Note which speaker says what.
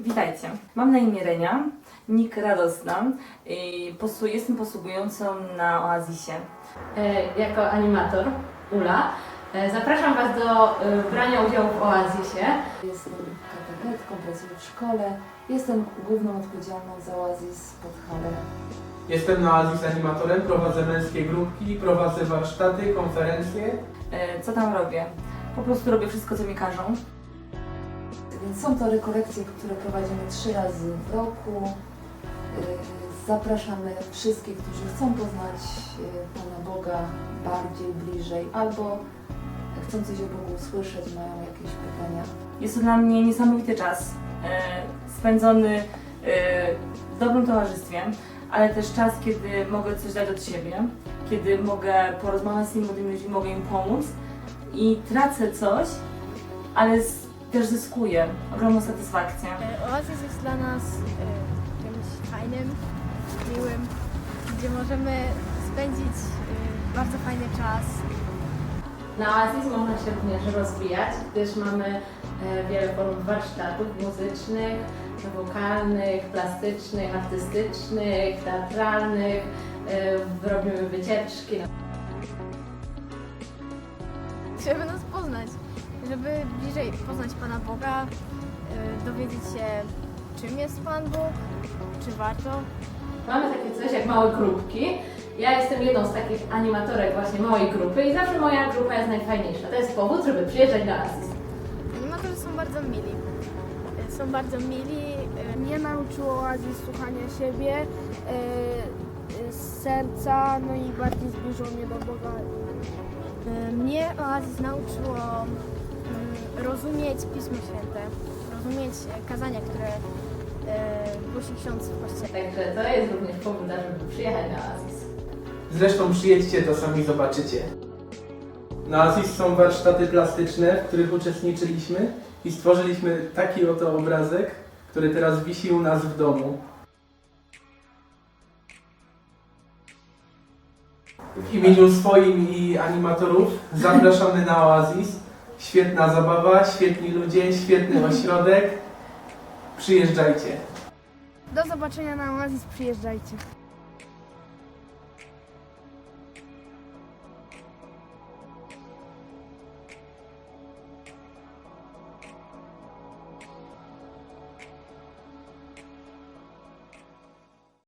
Speaker 1: Witajcie. Mam na imię Renia, nick Radosna i posu- jestem posługującą na Oazisie.
Speaker 2: E, jako animator Ula. E, Zapraszam Was do e, brania udziału w Oazisie.
Speaker 3: Jestem katechetką, pracuję w szkole. Jestem główną odpowiedzialną za Oazis Podhale.
Speaker 4: Jestem na Azis animatorem, prowadzę męskie grupki, prowadzę warsztaty, konferencje.
Speaker 1: E, Co tam robię? Po prostu robię wszystko, co mi każą.
Speaker 3: Więc są to rekolekcje, które prowadzimy trzy razy w roku. Yy, Zapraszamy wszystkich, którzy chcą poznać yy, Pana Boga bardziej, bliżej, albo chcą coś o Bogu usłyszeć, mają jakieś pytania.
Speaker 1: Jest to dla mnie niesamowity czas, e, spędzony w dobrym towarzystwie, ale też czas, kiedy mogę coś dać od siebie, kiedy mogę porozmawiać z tymi młodymi ludźmi, mogę im pomóc i tracę coś, ale z, też zyskuję ogromną satysfakcję.
Speaker 5: E, Oasis jest dla nas e, czymś fajnym, miłym, gdzie możemy spędzić e, bardzo fajny czas.
Speaker 2: Na Oasis można się również rozwijać, gdyż mamy wiele form warsztatów muzycznych, wokalnych, plastycznych, artystycznych, teatralnych. Robimy wycieczki.
Speaker 5: Żeby nas poznać, żeby bliżej poznać Pana Boga, e, dowiedzieć się czym jest Pan Bóg, czy warto.
Speaker 2: Mamy takie coś jak małe grupki. Ja jestem jedną z takich animatorek właśnie małej grupy i zawsze moja grupa jest najfajniejsza. To jest powód, żeby przyjeżdżać na Oasis.
Speaker 5: Animatorzy są bardzo mili. Są bardzo mili. e,
Speaker 6: Mnie nauczyło Oazji słuchania siebie, z serca, no i bardziej zbliżyło mnie do Boga.
Speaker 5: Mnie Oazis nauczyło rozumieć Pismo Święte, rozumieć e, kazania, które e, głosi ksiądz w kościele.
Speaker 2: Także to jest również powód, żeby przyjechać na Oasis.
Speaker 4: Zresztą przyjedźcie, to sami zobaczycie. Na Azis są warsztaty plastyczne, w których uczestniczyliśmy i stworzyliśmy taki oto obrazek, który teraz wisi u nas w domu. W imieniu swoim i animatorów zapraszamy na Oasis. Świetna zabawa, świetni ludzie, świetny ośrodek. Przyjeżdżajcie.
Speaker 6: Do zobaczenia na Oazis, przyjeżdżajcie.